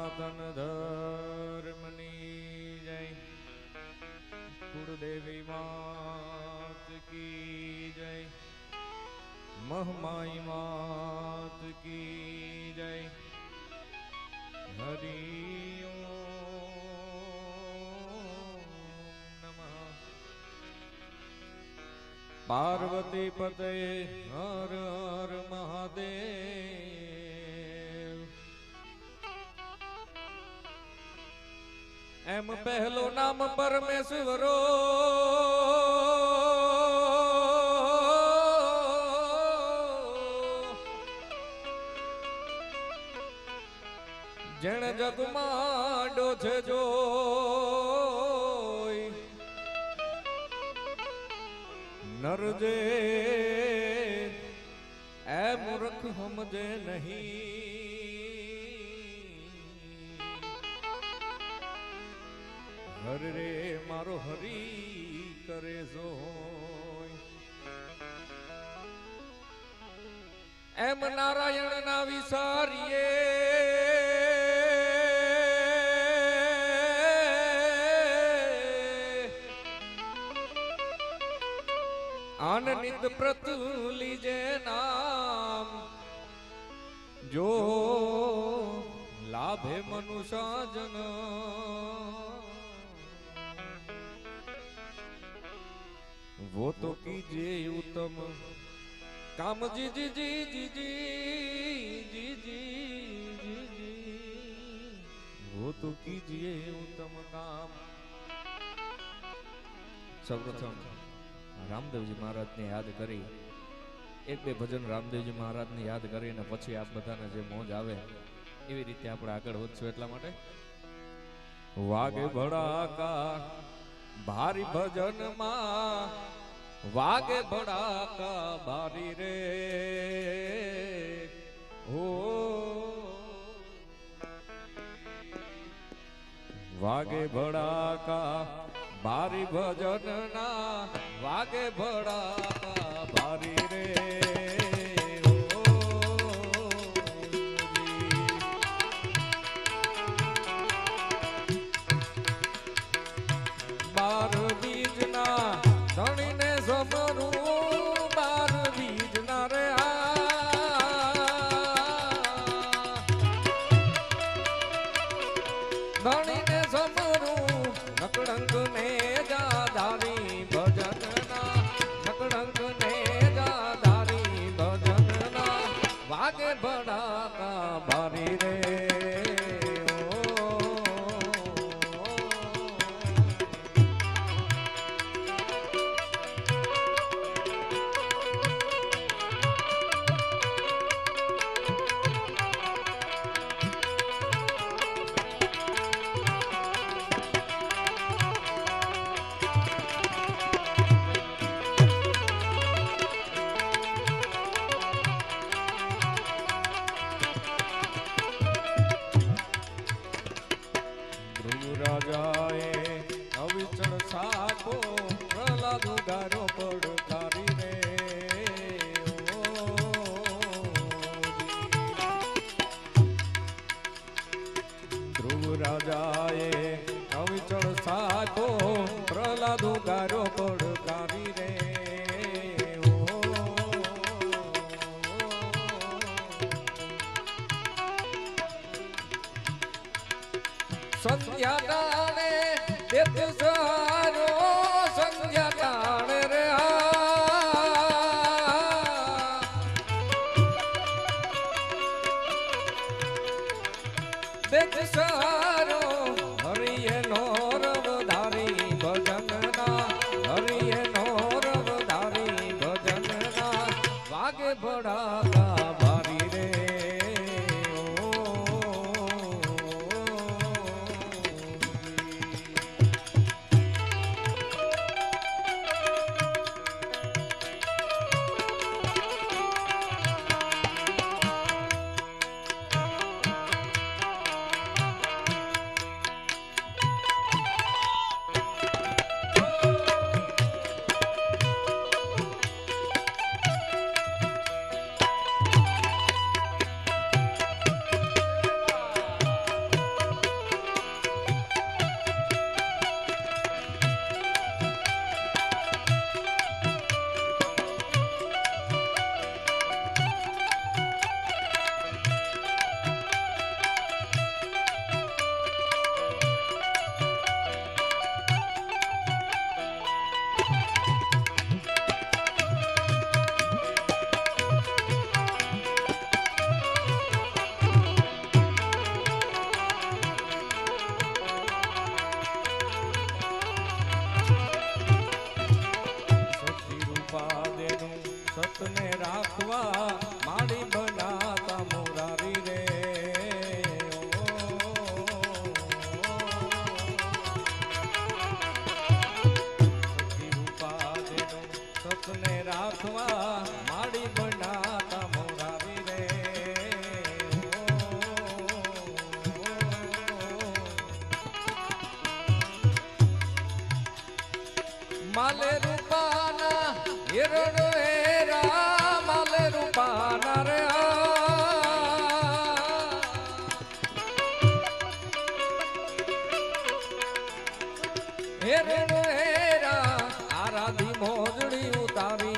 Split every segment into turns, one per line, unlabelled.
સનાતન ધર્મની જય. કુળદેવી માત કી જય. મહમાઈ માત કી જય. હરિ પાર્વતી પતે હર હર મહાદેવ. એમ પહેલો નામ પરમેશ્વરો. જેણ જગમાડો છે જો નરજે એમ રખ હમજે નહીં. હર રે મારો હરી કરે જો એમ નારાયણ ના વિસારીએ. આનંદ પ્રતુલી જે નામ જો લાભે મનુષાજન वो तो कीजिए उत्तम काम जी जी जी जी जी जी जी जी जी वो तो कीजिए उत्तम काम સૌપ્રથમ રામદેવજી મહારાજને યાદ કરી એક બે ભજન રામદેવજી મહારાજને યાદ કરીને પછી આપ બધાને જે મોજ આવે એવી રીતે આપણે આગળ વધશું એટલા માટે વાગે ભડાકા ભારી ભજનમાં વાગે ભડાકા બારી રે. હો વાગે ભડાકા બારી ભજનના વાગે ભડાકા હેરણ હેરા આરાધી મોજડી ઉતારી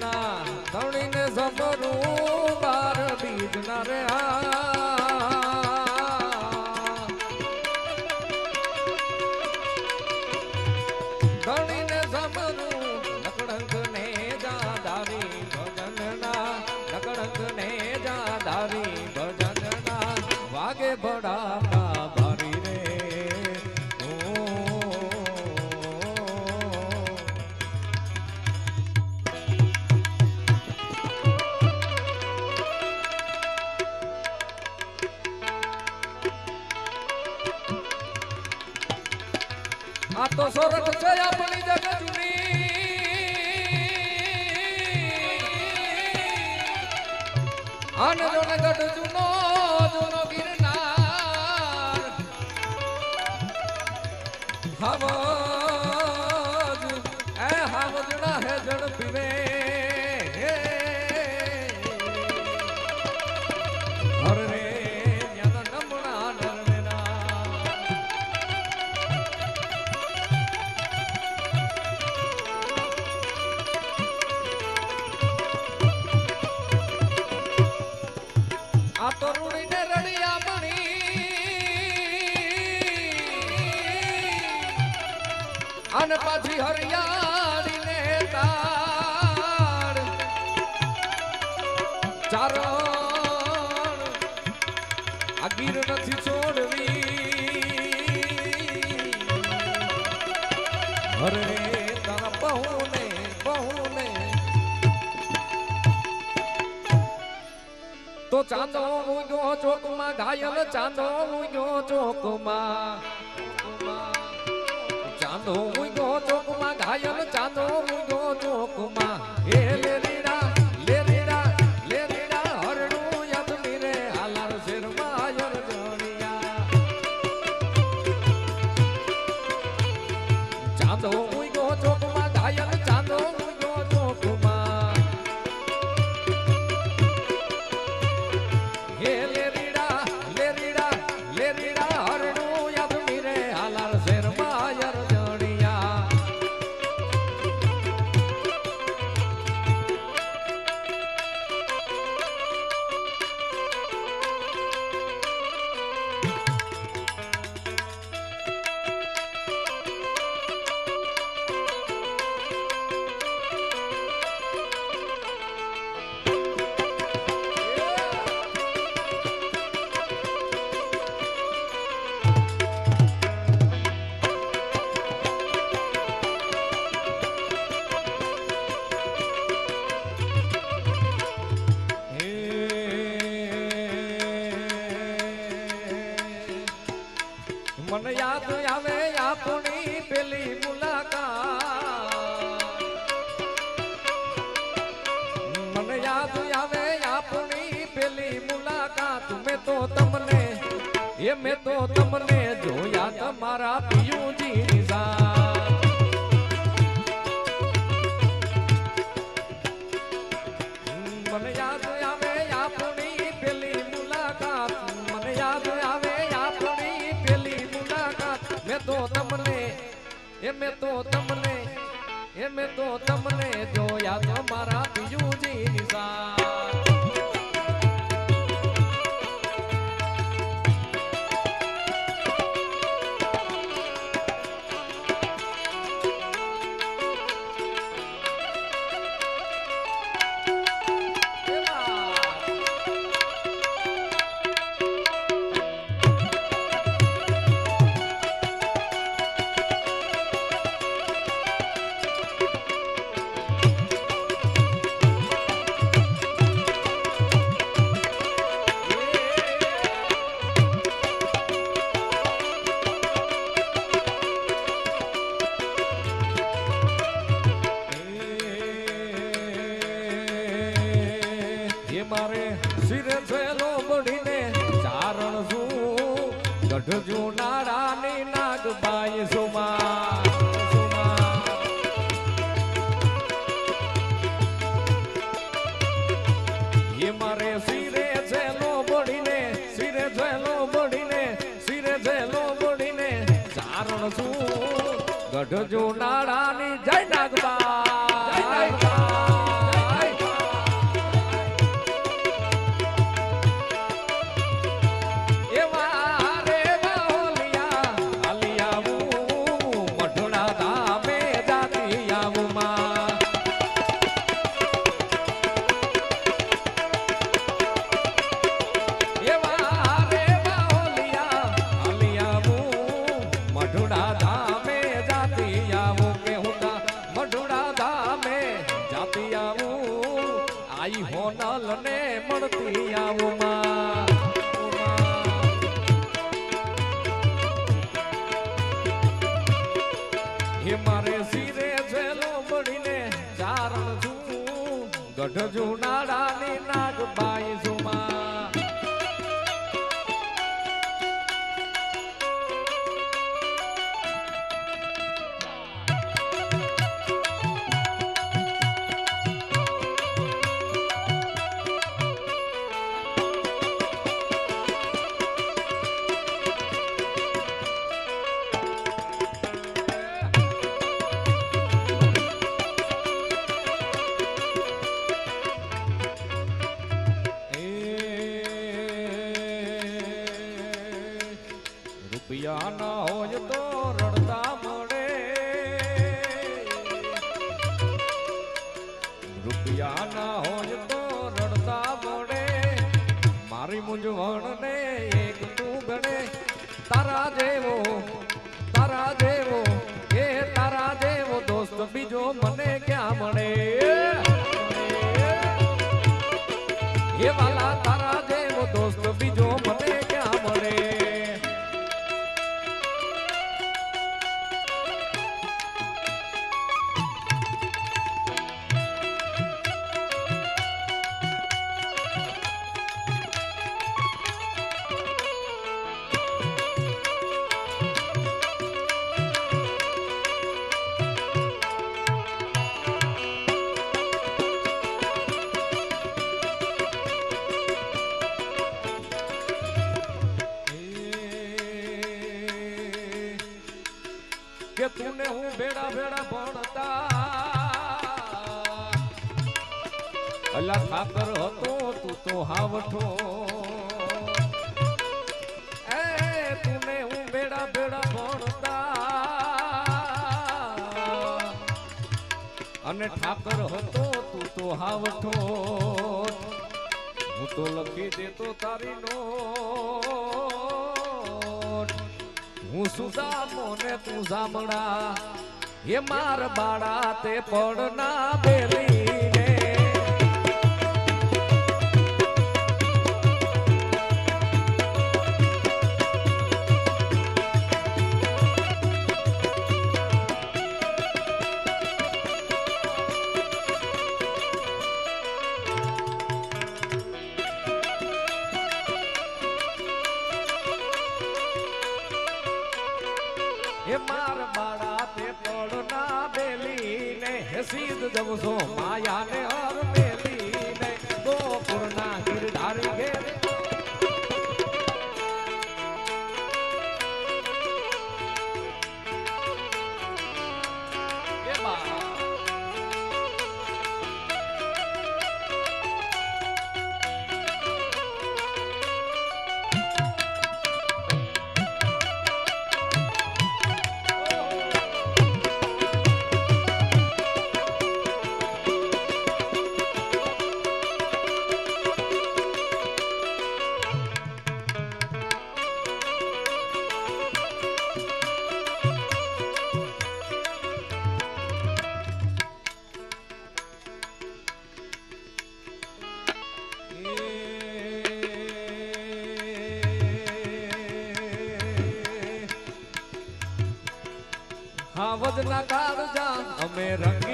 ના ધણી તો ચાંદો ઊંધો ચોકમાં ઘાયલ ચાંદો ઊંધો ચોકમાં. ચાંદો ઊંધો ચોકમાં ઘાયલ ચાંદો ઊંધો ચોકમાં. હે યાદ આવે આપણી પેલી મુલાકાત. મેં તો તમને, એ મેં તો તમને, એ મેં તો તમને જોયા મારા બીજું જીની સા ત્યારે શિરે છે લોબડીને ચારણ છું. ગઢજુ નારાની નાગબાઈ સુમા મારે શિરે છે લોબડીને, શિરે છે લોબડીને, શિરે ચારણ છું. ગઢજુ નારાની જય નાગબા જય નાગબા મઢડા ધામે જાતી આવું કે હું તા મઢુડા ધામે જાતી આવું. આઈ હોનલ ને મળતી આવું માં. મારે શિરે છેલો પડીને ચારણ છું. ગઢ જુનાળાની નાગબાઈ સુમા રૂપિયા ના કે હું ભેડા ભેડા ભણતા. અલા ખાતર હતો, તું તો હાવઠો. એ, તુને હું ભેડા ભેડા ભણતા. અને ઠાકર હતો, તું તો હાવઠો. હું તો લખી દેતો તારી નોટ. હું સુદામો ને તું સાંભળા. એ માર બાળા તે પડના બેલીને હાવજના કાળજા અમે રંગીલા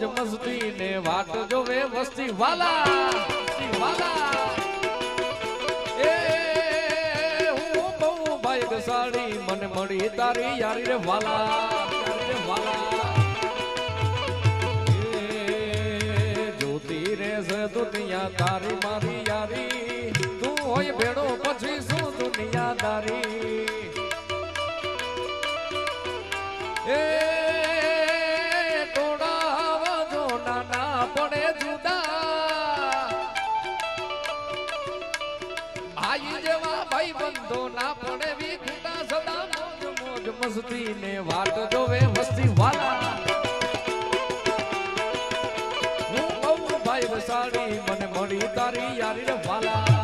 મોજ મસ્તી ને વાટ જોવે વસ્તી વાલા વાલા એ, હું બહુ ભાગ્યશાળી, મને મળી તારી યારી રે વાલા રે વાલા. જોતી રે રહેશે દુનિયા તારી મારી યારી, તું હોય ભેડો પછી શું દુનિયાદારી? મોજ મસ્તી ને વાટ જોવે વસ્તી વાલા. હું કહું, ભાઈ વસાડી, મને મળી તારી યારી વાલા.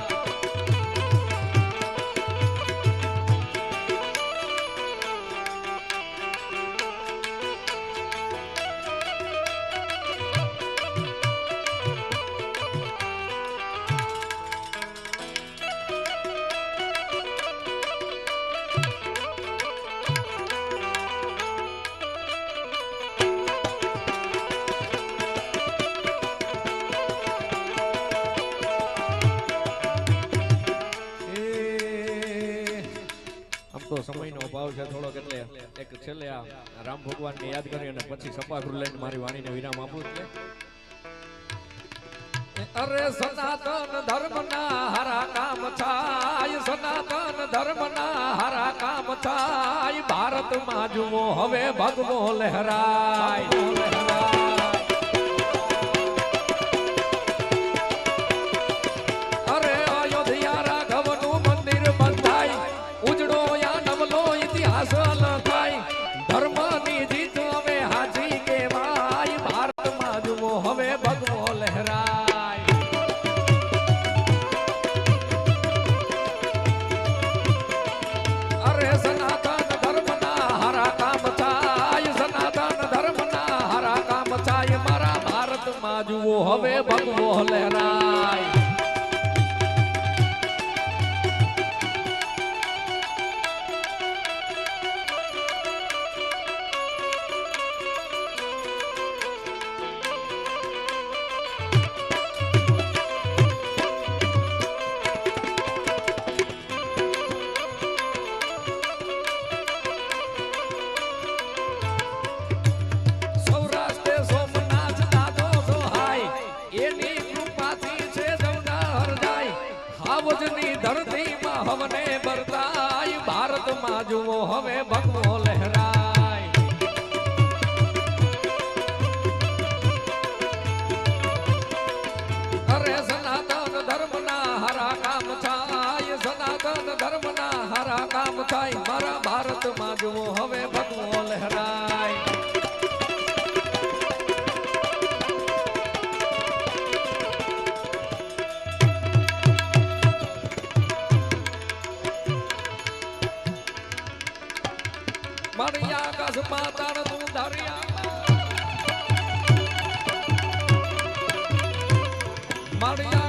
આ રામ ભગવાનને યાદ કરી અને પછી સપાગૃહ લઈને મારી વાણીને વિરામ આપું એટલે અરે સનાતન ધર્મના હરા કામ થાય, સનાતન ધર્મના હરા કામ થાય. ભારતમાં જુઓ હવે ભગવો લહેરાય. જુઓ હવે ભગવો લહેરાય જુઓ હવે ભગવો મારી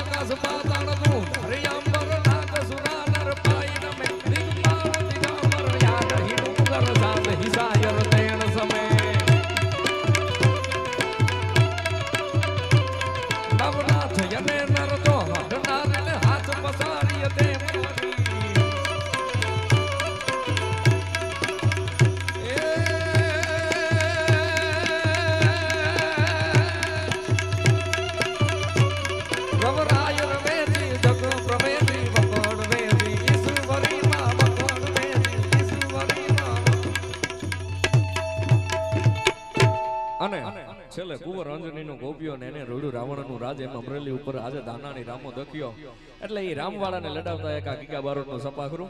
એ રામવાળાને લડાવતા એક આ ગીગા નો સપાખરું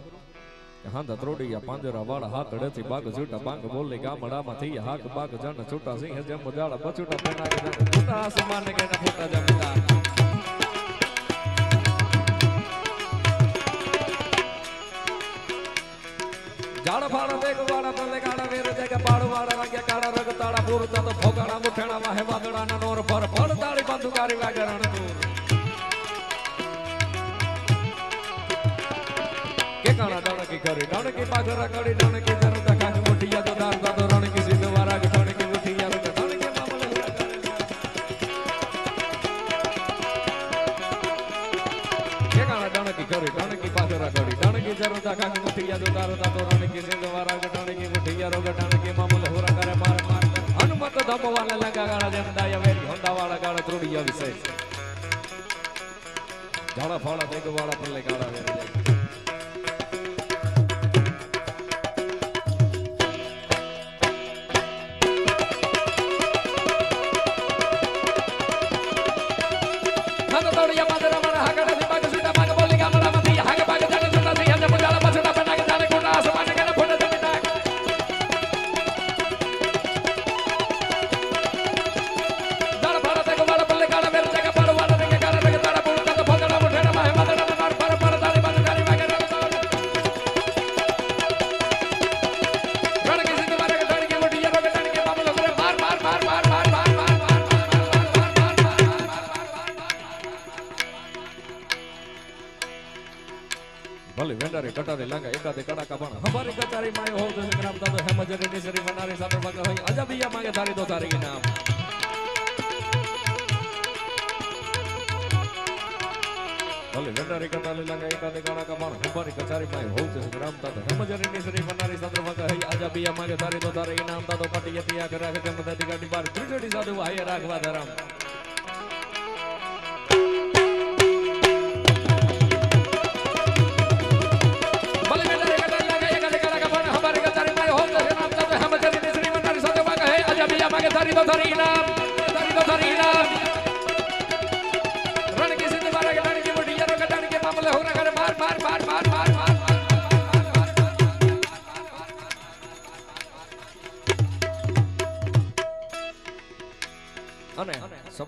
હાંધ કે વાગ્યા કાળા રગ તાળા પૂરતા તો ફોગાણા મુઠાણા વાહે નોર પર ફળ તાળી બંધુકારી ડાણકી ઘરે ડાણકી પાછળ રખડી ડાણકી જરતા ગાળા જંદાય વેર, હોંડાવાળા ગાળા વિશે ઝાડા ફાળા ભેગવાળા પલ્લે ગાળા વેર જાય. બનાવે લાંગા એકાદે કડાકા પણ હમારી કચારી માય હો તો ગ્રામ દાદો હેમ જગની શરી મનારે સાતર ભાગ હોય અજબિયા માંગે તારી તો તારી નામ ભલે વેટારી કટાલી લાંગા એકાદે કાણા કમાણ હંભારી કચારી માય હોવ છે ગ્રામ તાતો હમજરી નિસરી બનારી સત્ર મગા હઈ આજા બિયા માગે તારી તો તારે ઇનામ તાતો કાટી યતિયા કરા કે તેમ તાતી બાર ત્રિજડી સાધુ હાય રાખવા ધરામ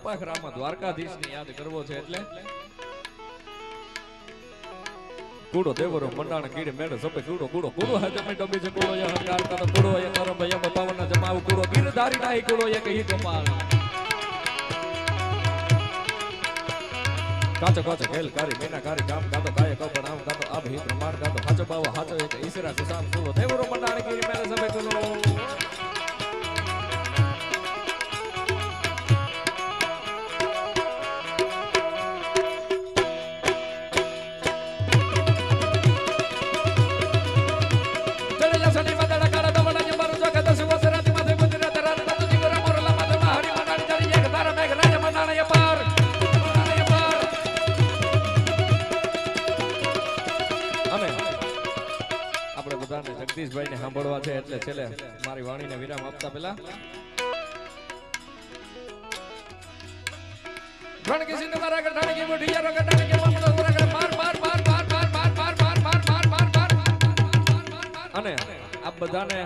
સપાખરામાં દ્વારકાધીશને યાદ કરવો છે એટલે? કુડો દેવરો મંડાણ કીડે મેળે સપે કુડો કુડો કુડો હે જમે ડબી છે, કુડો યહ હંકાર કરો, કુડો યહ કરો, ભય પવન જમાવ, કૂડો ગીરધારી નાહી કુડો યહ કહી ગોપાલ કાચો કાચો ખેલ કારી, મેના કારી કામ કાતો કાય કો બનાવ કાતો આબ હિત પ્રમાણ કાતો હાચો, બાવો, હાચો, એક ઈસરા, સુસામ કુડો દેવરો મંડાણ કીડે મેલે સપે કુલો બધાને ને સાંભળવા છે એટલે છેલ્લે મારી વાણીને વિરામ આપતા પેલા અને આ બધાને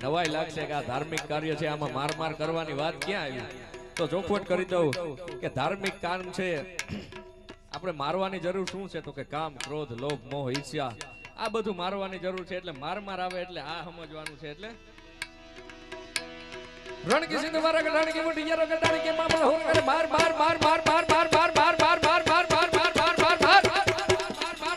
નવાઈ લાગશે કે આ ધાર્મિક કાર્ય છે આમાં માર માર કરવાની વાત ક્યાં આવી તો ચોખવટ કરી દઉં કે ધાર્મિક કામ છે આપણે મારવાની જરૂર શું છે તો કે કામ ક્રોધ લોભ મોહ ઈર્ષ્યા આ બધું મારવાની જરૂર છે એટલે માર માર આવે એટલે આ સમજવાનું છે એટલે રણકી સિંધુ મારા રણકી મોટી યારો ગઢાણ કે મામલા હો કરે માર માર માર માર માર માર માર માર માર માર માર માર માર માર માર માર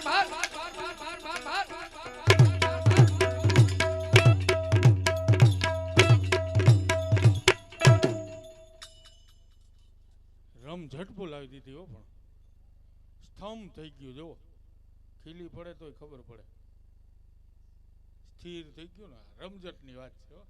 રમ ઝટપો લાવી દીધી હો પણ સ્તંભ થઈ ગયું જો ખીલી પડે તોય ખબર પડે. સ્થિર થઈ ગયું ને રમઝટની વાત છે હો.